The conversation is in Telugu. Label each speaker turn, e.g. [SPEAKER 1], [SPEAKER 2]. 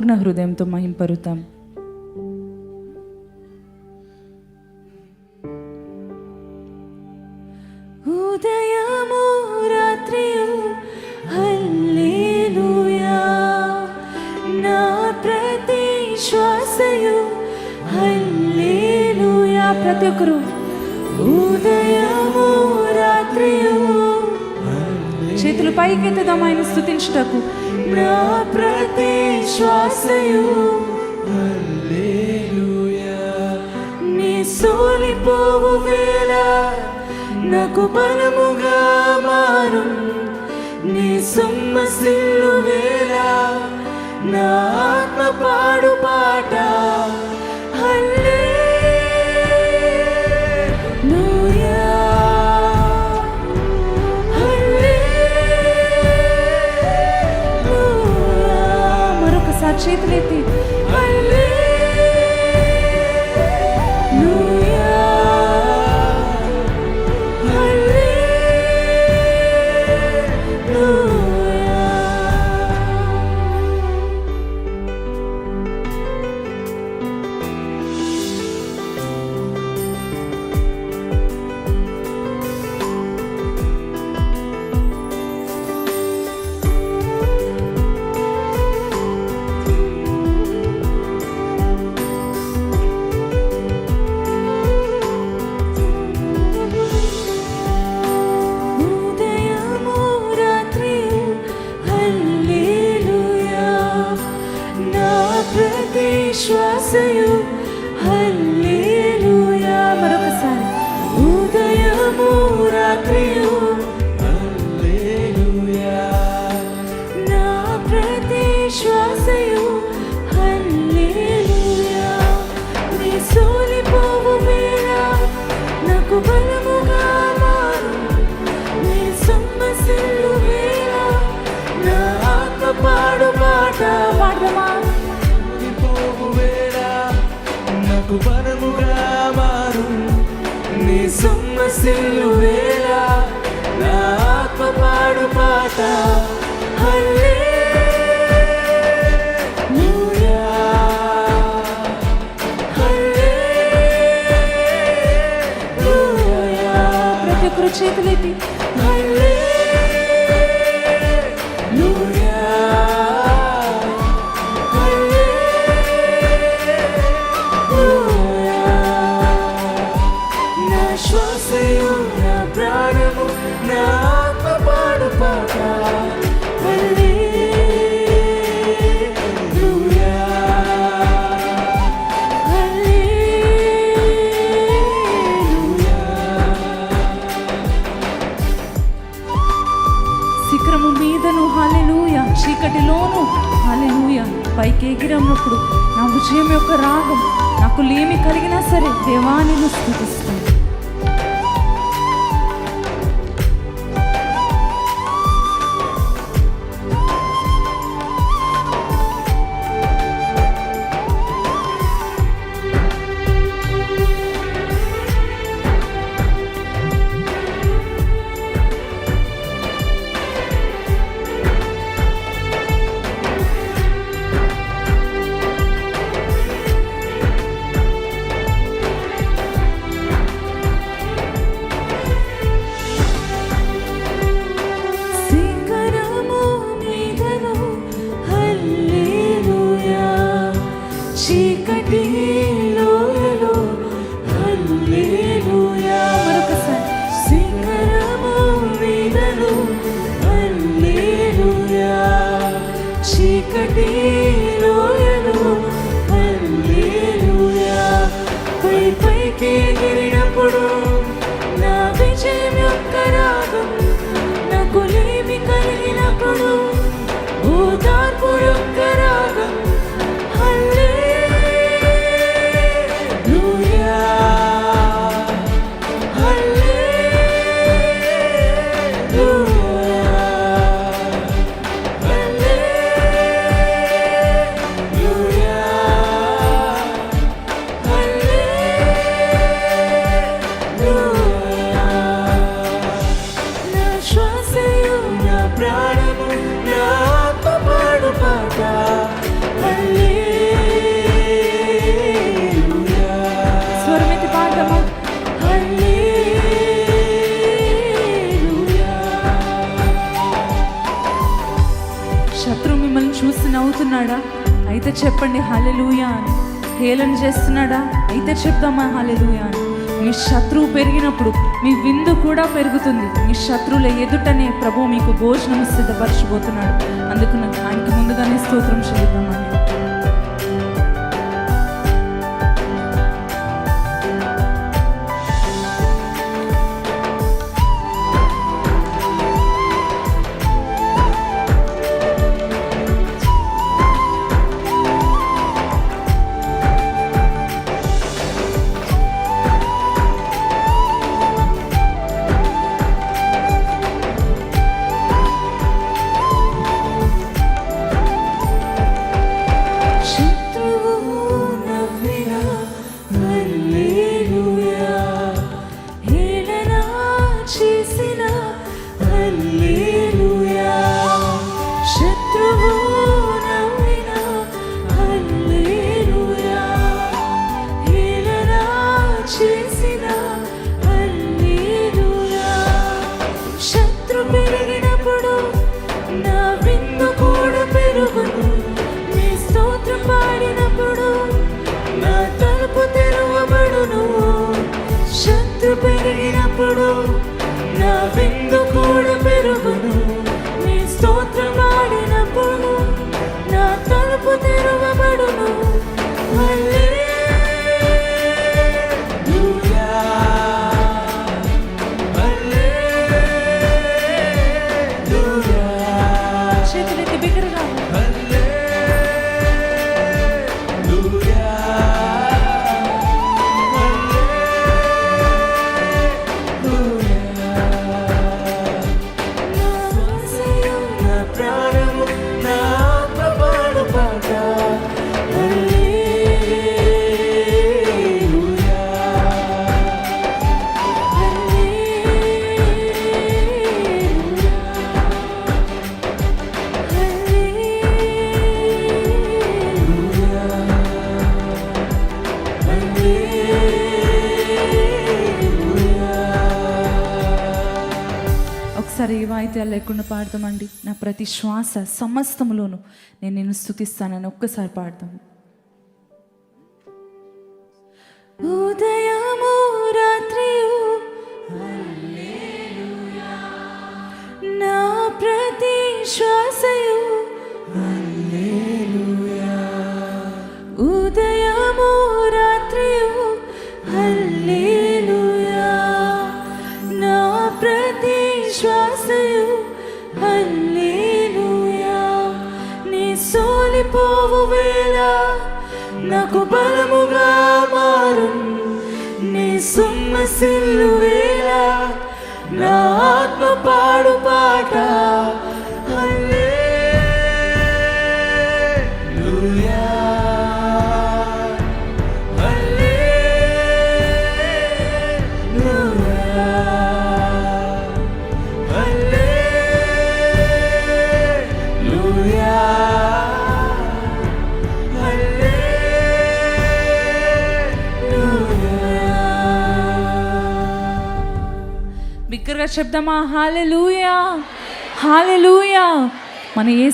[SPEAKER 1] పూర్ణ హృదయంతో మహింపరుతాం. ఉదయము రాత్రియు హల్లెలూయా. నా ప్రతి శ్వాసయు హల్లెలూయా. ప్రతి ఒక్కరు ఉదయము రాత్రియు చేతులు పైకెత్తుదాం ఆయన స్థుతించుటకు. నా ప్రతి శ్వాసయు నీ సోలిపోవు వేళ నాకు బలముగా మారు. నీ సొమ్మసిల్లు వేళ నా ఆత్మ పాడు పాట. ప్రతి శ్వాసయు హల్లెలూయా. నీ సోలిపోవు వేళ నాకు బలముగా మారు. నీ సొమ్మసిల్లు వేళ నా ఆత్మ పాడు పాట పాడమా
[SPEAKER 2] నాకు బలముగా మారు. నీ సొమ్మసిల్లు వేళ
[SPEAKER 1] అంతటిలోనూ హాలెలూయ పైకి ఎగిరన్నప్పుడు నా విజయం యొక్క రాగం నాకు లేమి కలిగినా సరే దేవానిని స్థుతిస్తాను చీకటి అయితే చెప్పండి హలెలుయా అని. హేళన చేస్తున్నాడా? అయితే చెప్దామా హలెలుయా అని. మీ శత్రువు పెరిగినప్పుడు మీ విందు కూడా పెరుగుతుంది. మీ శత్రువుల ఎదుటనే ప్రభు మీకు భోజనం సిద్ధపరచబోతున్నాడు. అందుకు నాకు ఆయనకి ముందుగానే స్తోత్రం చెల్లిద్దామని ఒకసారి ఏ వాయిద్యాలు లేకుండా పాడతామండి నా ప్రతి శ్వాస సమస్తములోను నేను నిన్ను స్థుతిస్తానని ఒక్కసారి పాడతాం ఉదయము రాత్రియు నా ప్రతి శ్వాసయు ఉదయము రాత్రియు హల్లెలూయా. నా ప్రతి విశ్వాసయు హల్లెలూయా. నీ సోలిపోవు వేళ నాకు బలముగా మారు నీ సొమ్మసిల్లు వేళ
[SPEAKER 2] నా ఆత్మ పాడు
[SPEAKER 1] పా చెప్దామా? హాలెలూయా. హాలెలూయా. మన ఏ